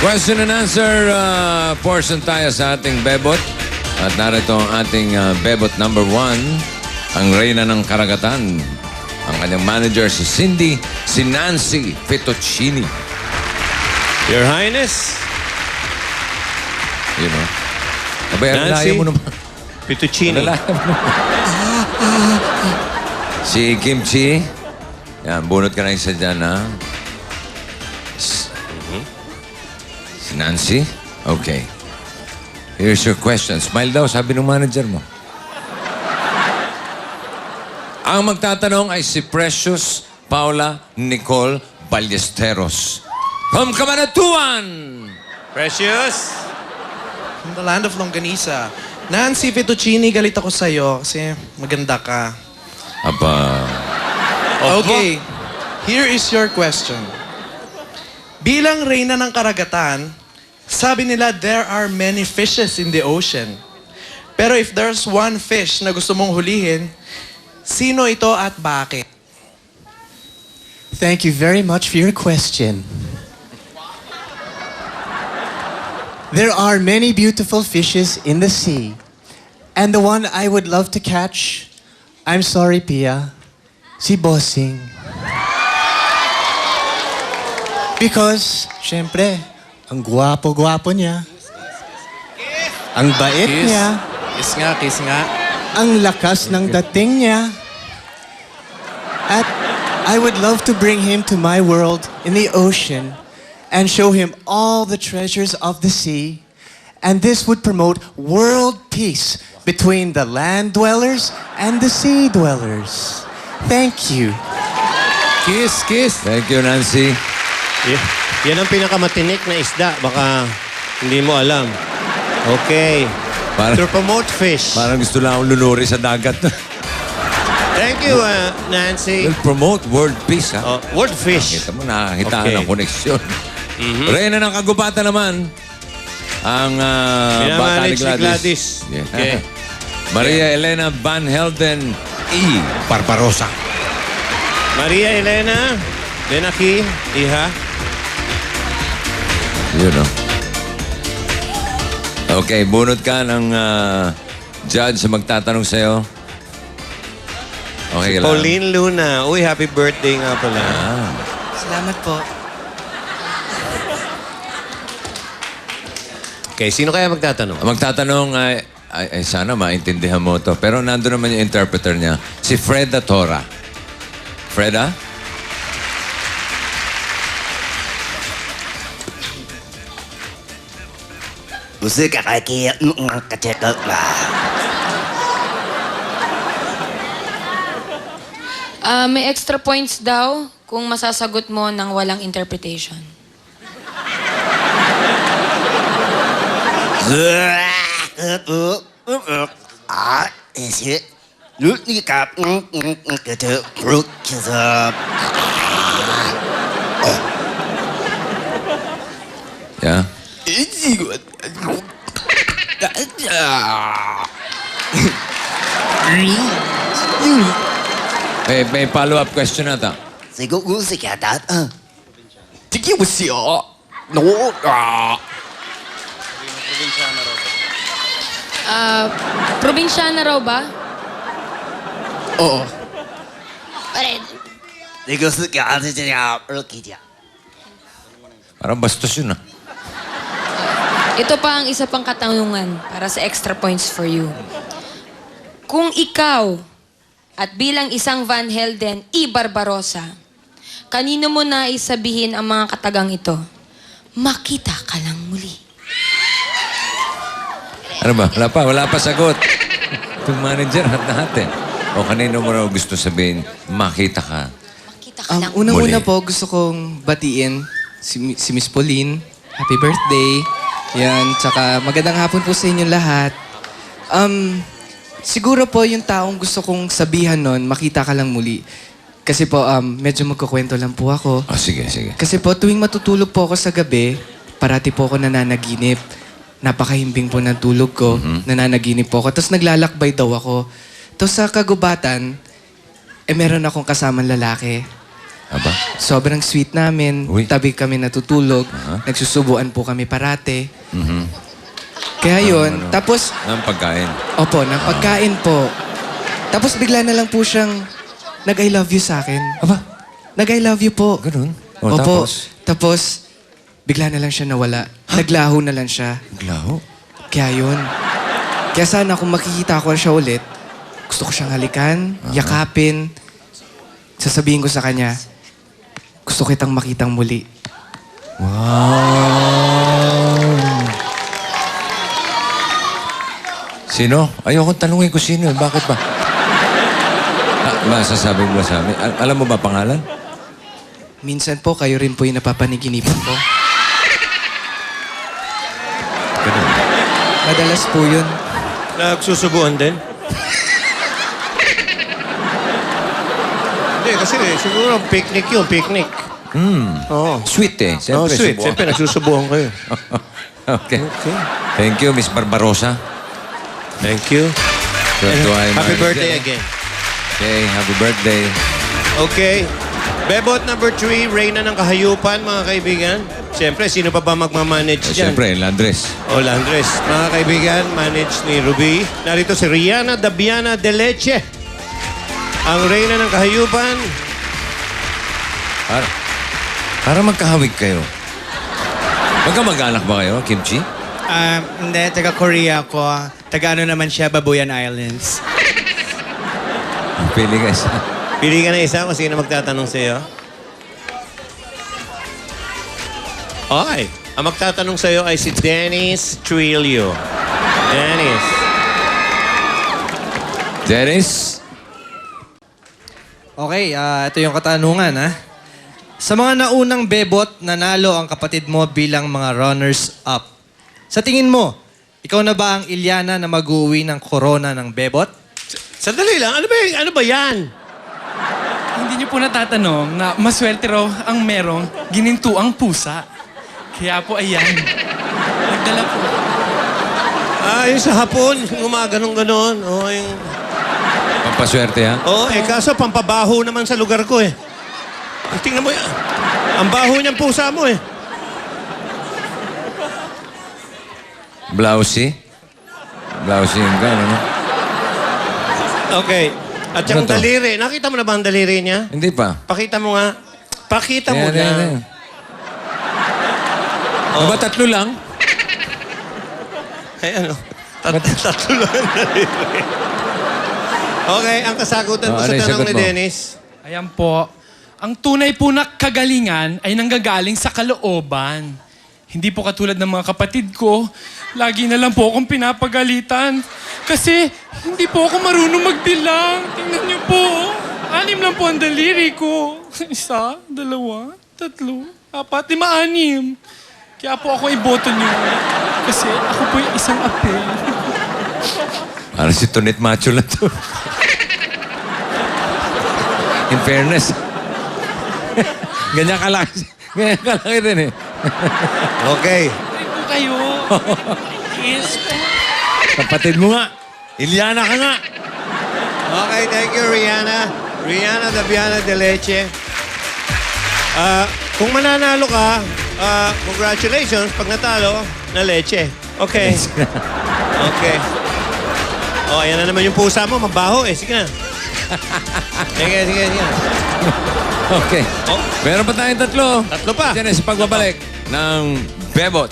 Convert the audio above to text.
Question and answer uh, portion tayo sa ating bebot. At narito ang ating uh, bebot number one, ang reyna ng karagatan. Ang kanyang manager si Cindy, si Nancy Fettuccini. Your Highness, You know? Abay, ang Nancy? layo mo naman. Fettuccine. Ang layo mo naman. si Kimchi. Yan, bunot ka na isa dyan, ha? Si Nancy? Okay. Here's your question. Smile daw, sabi ng manager mo. Ang magtatanong ay si Precious Paula Nicole Ballesteros. From Cabanatuan! Precious. From the land of Longganisa. Nancy Fettuccini, galit ako sa'yo kasi maganda ka. Aba, Okay, here is your question. Bilang reyna ng karagatan, sabi nila there are many fishes in the ocean. Pero if there's one fish na gusto mong hulihin, sino ito at bakit? Thank you very much for your question. There are many beautiful fishes in the sea. And the one I would love to catch, I'm sorry, Pia, si Bossing. Because, syempre, ang gwapo-gwapo niya. Ang bait niya. Kiss nga, kiss nga. ang lakas ng dating niya. At I would love to bring him to my world in the ocean and show him all the treasures of the sea. And this would promote world peace between the land dwellers and the sea dwellers. Thank you. Kiss, kiss. thank you, Nancy. Y- yan ang pinakamatinik na isda. Baka hindi mo alam. Okay. Parang- to promote fish. Parang gusto lang akong lunuri sa dagat. Thank you, uh, Nancy. Will promote world peace, ha? Oh, word fish. Kita mo, nakakitaan Okay. ng koneksyon. Reyna ng kagubatan naman, ang uh, bata ni Minamanage ni Gladys. Gladys. Yeah. Okay. Maria Elena Van Helden E. Barbarosa. Maria Elena, aquí, hija. You know. Okay, bunot ka ng uh, judge na magtatanong sa'yo. Okay lang. Pauline Luna. Uy, happy birthday nga pala. Salamat po. Okay, sino kaya magtatanong? Ang magtatanong ay, ay, ay sana maintindihan mo to. Pero nandun naman yung interpreter niya, si Freda Tora. Freda? Gusto ka kaya kacheck out ba? Ah, may extra points daw kung masasagot mo ng walang interpretation. Ah, Yeah? May, may follow-up question na ta. Thì cũng cũng sẽ cả tát à Thì kêu siya. No. Ah. Ah, probinsyana raw ba? Oo. Thì sẽ cả rút kia Parang bastos yun ah. Ito pa ang isa pang katanungan para sa extra points for you. Kung ikaw at bilang isang Van Helden i Barbarossa, kanino mo na isabihin ang mga katagang ito? Makita ka lang muli. Ano ba? Wala pa, wala pa sagot. Itong manager at natin. O kanino mo raw gusto sabihin, makita ka. Makita ka Um, lang Unang-una Muli. po, gusto kong batiin si, Mi- si Miss Pauline. Happy birthday. Yan, tsaka magandang hapon po sa inyo lahat. Um, siguro po yung taong gusto kong sabihan nun, makita ka lang muli. Kasi po, um, medyo magkukwento lang po ako. O sige, sige. Kasi po, tuwing matutulog po ako sa gabi, parati po ako nananaginip. Napakahimbing po ng tulog ko. Nananaginip po ako. Tapos naglalakbay daw ako. Tapos sa kagubatan, eh meron akong kasamang lalaki. Aba? Sobrang sweet namin. Uy. Tabi kami natutulog. Nagsusubuan po kami parate. Kaya yun. Tapos, Ng pagkain. opo, ng pagkain po. Tapos bigla na lang po siyang nag-I love you sa akin. Aba, Nag-I love you po. ganun? O, Opo. tapos? Tapos, bigla na lang siya nawala. Naglaho na lang siya. Glaho. Kaya yun. Kaya sana kung makikita ko siya ulit, gusto ko siyang halikan, yakapin, sasabihin ko sa kanya, gusto kitang makitang muli. Wow! Sino? Ayoko tanungin ko sino. Bakit ba? Ah, masasabi mo ba sa amin? Al- alam mo ba pangalan? Minsan po, kayo rin po yung napapaniginipan ko. Ganun. Madalas po yun. Nagsusubuan din? Hindi, kasi eh, siguro picnic yun, picnic. Hmm. Oo. Sweet eh. Oh, Siyempre, sweet. subukan. Siyempre, nagsusubuan kayo. okay. Thank you, Miss Barbarosa. Thank you. Happy birthday again. Okay, happy birthday. Okay. Bebot number three, Reyna ng Kahayupan, mga kaibigan. Siyempre, sino pa ba magmamanage Eh, dyan? Siyempre, Landres. O Landres. Mga kaibigan, manage ni Ruby. Narito si Rihanna Dabiana de Leche. Ang Reyna ng Kahayupan. Para, para magkahawig kayo. Magkamag-anak ba kayo, Kimchi? Ah, hindi, taga Korea ko. Taga ano naman siya, Babuyan Islands. Pili ka isa. Pili ka na isa kung sino magtatanong sa iyo. Okay. Ang magtatanong sa iyo ay si Dennis Trillo. Dennis. Dennis? Okay, ah, ito yung katanungan ha. Sa mga naunang bebot, nanalo ang kapatid mo bilang mga runners-up. Sa tingin mo, ikaw na ba ang Ilyana na mag-uwi ng corona ng bebot? Sandali lang. Ano ba, y- ano ba yan? Hindi niyo po natatanong na maswerte raw ang merong ginintuang pusa. Kaya po ayan. Nagdala po. Ah, yung sa hapon. Gumaganong ganon. Oh, yung... Pampaswerte, ha? oh, eh kaso pampabaho naman sa lugar ko eh. Tingnan mo yan. Ang baho niyang pusa mo eh. Blousy? Blousy yung gano'n, no? Okay. At Ano yung to? daliri. Nakita mo na ba ang daliri niya? Hindi pa. Pakita mo nga. Pakita mo Ayan, na. ayan, ayan. Ano ba tatlo lang? Ay, ano? Tat tatlo lang ang daliri. Okay, ang kasagutan Oh, mo ano sa yung tanong sagot ni mo? Dennis. Ayan po. Ang tunay po na kagalingan ay nanggagaling sa kalooban. Hindi po katulad ng mga kapatid ko. Lagi na lang po akong pinapagalitan. Kasi hindi po ako marunong magbilang. Tingnan niyo po. Anim lang po ang daliri ko. Isa, dalawa, tatlo, apat, lima, anim. Kaya po ako iboto niyo. Kasi ako po yung isang apel. Parang si Tonet Macho lang to. In fairness. Ganyan kalaki. Ganyan kalaki din eh. Okay. Ay po kayo. Yes po. Kapatid mo nga. Ilyana ka nga. Okay, thank you, Rihanna. Rihanna Dabiana de Leche. Ah, kung mananalo ka, ah, congratulations. Pag natalo, na leche. Okay. Okay. Oh, ayan na naman yung pusa mo. Mabaho eh. Sige na. sige, sige, sige. Okay. Oh. Meron pa tayong tatlo. Tatlo pa. Diyan sa pagbabalik ng Bebot.